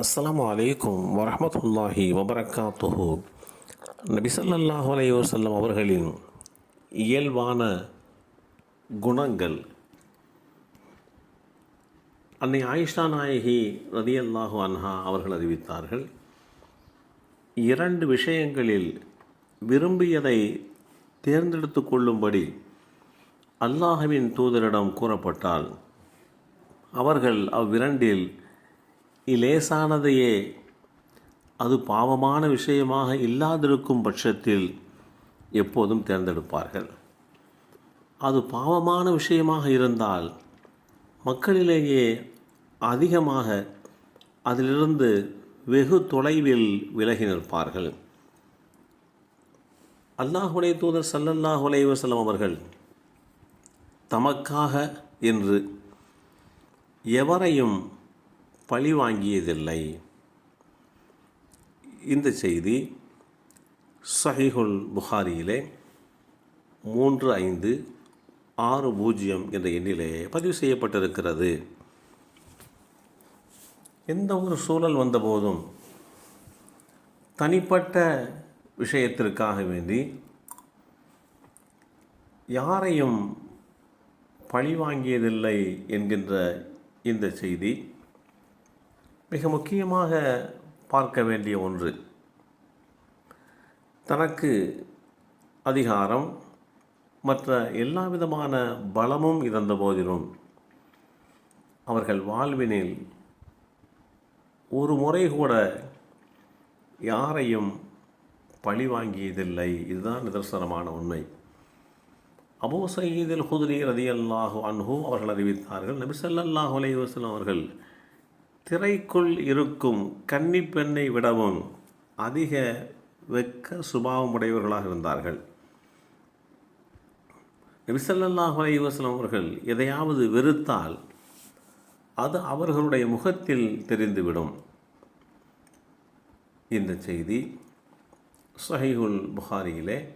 அஸ்லாம் வலைக்கும் வரமத்துல்லாஹி வபரகாத்துஹு. நபிசல்லாஹு ஸல்லல்லாஹு அலைஹி அவர்களின் இயல்பான குணங்கள். அன்னை ஆயிஷா நாயகி ரதியல்லாஹு அன்ஹா அவர்கள் அறிவித்தார்கள் இரண்டு விஷயங்களில் விரும்பியதை தேர்ந்தெடுத்து கொள்ளும்படி அல்லாஹுவின் தூதரிடம் கூறப்பட்டால் அவர்கள் அவ்விரண்டில் இலேசானதையே அது பாவமான விஷயமாக இல்லாதிருக்கும் பட்சத்தில் எப்போதும் தேர்ந்தெடுப்பார்கள். அது பாவமான விஷயமாக இருந்தால் மக்களிலேயே அதிகமாக அதிலிருந்து வெகு தொலைவில் விலகி நிற்பார்கள். அல்லாஹுடைய தூதர் சல்லல்லாஹ் உலைவசலம் அவர்கள் தமக்காக என்று எவரையும் பழி வாங்கியதில்லை. இந்த செய்தி சஹிஹுல் புகாரியிலே மூன்று ஐந்து ஆறு பூஜ்ஜியம் என்ற எண்ணிலே பதிவு செய்யப்பட்டிருக்கிறது. எந்த ஒரு சூழல் வந்தபோதும் தனிப்பட்ட விஷயத்திற்காக வேண்டி யாரையும் பழி வாங்கியதில்லை என்கின்ற இந்த செய்தி மிக முக்கியமாக பார்க்க வேண்டிய ஒன்று. தனக்கு அதிகாரம் மற்ற எல்லா விதமான பலமும் இருந்த போதிலும் அவர்கள் வாழ்வினில் ஒரு முறை கூட யாரையும் பழி வாங்கியதில்லை. இதுதான் நிதர்சனமான உண்மை. அபூ சயீதில் ஹுதுரி ரதி அல்லாஹு அன்ஹு அவர்கள் அறிவித்தார்கள் நபி ஸல்லல்லாஹு அலைஹி அவர்கள் திரைக்குள் இருக்கும் கன்னி பெண்ணை விடவும் அதிக வெக்க சுபாவம் உடையவர்களாக இருந்தார்கள். நபி ஸல்லல்லாஹு அவர்கள் எதையாவது வெறுத்தால் அது அவர்களுடைய முகத்தில் தெரிந்துவிடும். இந்த செய்தி சஹிஹுல் புகாரியிலே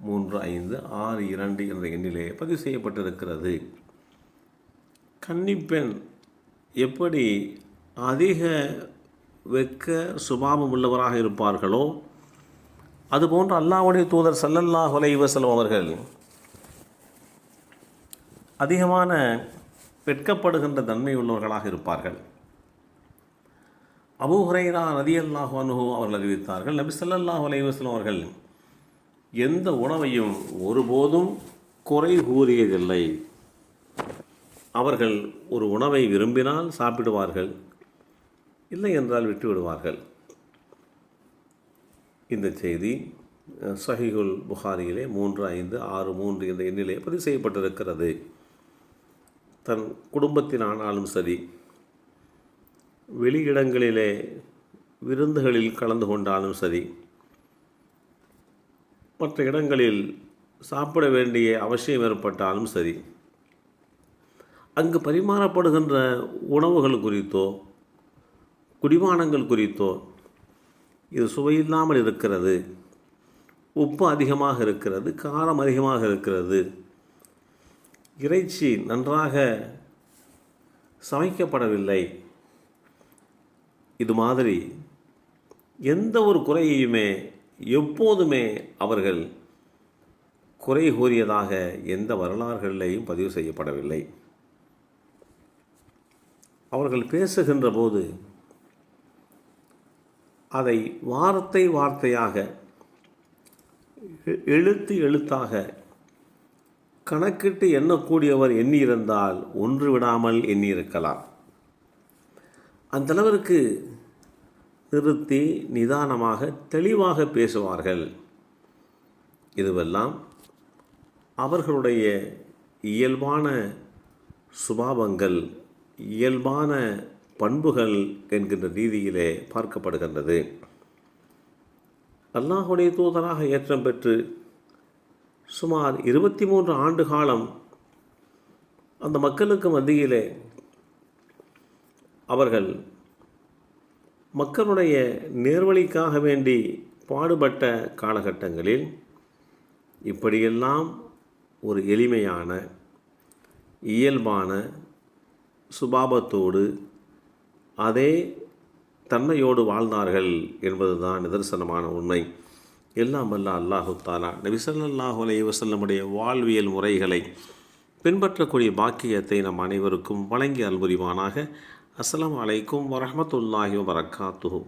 மூன்று ஐந்து ஆறு இரண்டு என்ற எண்ணிலே பதிவு செய்யப்பட்டிருக்கிறது. கன்னிப்பெண் எப்படி அதிக வெக்க சுபாவம் உள்ளவராக இருப்பார்களோ அதுபோன்று அல்லாவுடைய தூதர் சல்லல்லா அலைஹி வஸல்லம் அவர்கள் அதிகமான வெட்கப்படுகின்ற தன்மை உள்ளவர்களாக இருப்பார்கள். அபு ஹுரைரா ரதியல்லாஹு அனுகு அவர்கள் அறிவித்தார்கள் நபி ஸல்லல்லாஹு அலைஹி வஸல்லம் அவர்கள் எந்த உணவையும் ஒருபோதும் குறை கூறியதில்லை. அவர்கள் ஒரு உணவை விரும்பினால் சாப்பிடுவார்கள் இல்லை என்றால் விட்டு விடுவார்கள் இந்த செய்தி சஹிகுல் புகாரியிலே மூன்று ஐந்து ஆறு மூன்று என்ற எண்ணிலே பதிவு செய்யப்பட்டிருக்கிறது. தன் குடும்பத்தின் ஆனாலும் சரி வெளியிடங்களிலே விருந்துகளில் கலந்து கொண்டாலும் சரி மற்ற இடங்களில் சாப்பிட வேண்டிய அவசியம் ஏற்பட்டாலும் சரி அங்கு பரிமாறப்படுகின்ற உணவுகள் குறித்தோ குடிபானங்கள் குறித்தோ இது சுவையில்லாமல் இருக்கிறது உப்பு அதிகமாக இருக்கிறது காரம் அதிகமாக இருக்கிறது இறைச்சி நன்றாக சமைக்கப்படவில்லை இது மாதிரி எந்த ஒரு குறையையுமே எப்போதுமே அவர்கள் குறை கூறியதாக எந்த வரலாறுகளிலேயும் பதிவு செய்யப்படவில்லை. அவர்கள் பேசுகின்ற போது அதை வார்த்தை வார்த்தையாக எழுத்து எழுத்தாக கணக்கிட்டு எண்ணக்கூடியவர் எண்ணியிருந்தால் ஒன்று விடாமல் எண்ணியிருக்கலாம். அந்தளவிற்கு நிறுத்தி நிதானமாக தெளிவாக பேசுவார்கள். இதுவெல்லாம் அவர்களுடைய இயல்பான சுபாவங்கள் இயல்பான பண்புகள் என்கின்ற ரீதியிலே பார்க்கப்படுகின்றது. அல்லாஹுடைய தூதராக ஏற்றம் பெற்று சுமார் இருபத்தி மூன்று ஆண்டு காலம் அந்த மக்களுக்கு மத்தியிலே அவர்கள் மக்களுடைய நேர்வழிக்காக வேண்டி பாடுபட்ட காலகட்டங்களில் இப்படியெல்லாம் ஒரு எளிமையான இயல்பான சுபாபத்தோடு அதே தன்மையோடு வாழ்ந்தார்கள் என்பதுதான் நிதர்சனமான உண்மை. எல்லாம் வல்ல அல்லாஹு தாலா நபி ஸல்லல்லாஹு அலைஹி வாழ்வியல் முறைகளை பின்பற்றக்கூடிய பாக்கியத்தை நம் அனைவருக்கும் வழங்கி அல்புரிவானாக அஸ்லாம் அலைக்கும் வரமத்துல்லாஹி வபரகாத்துஹு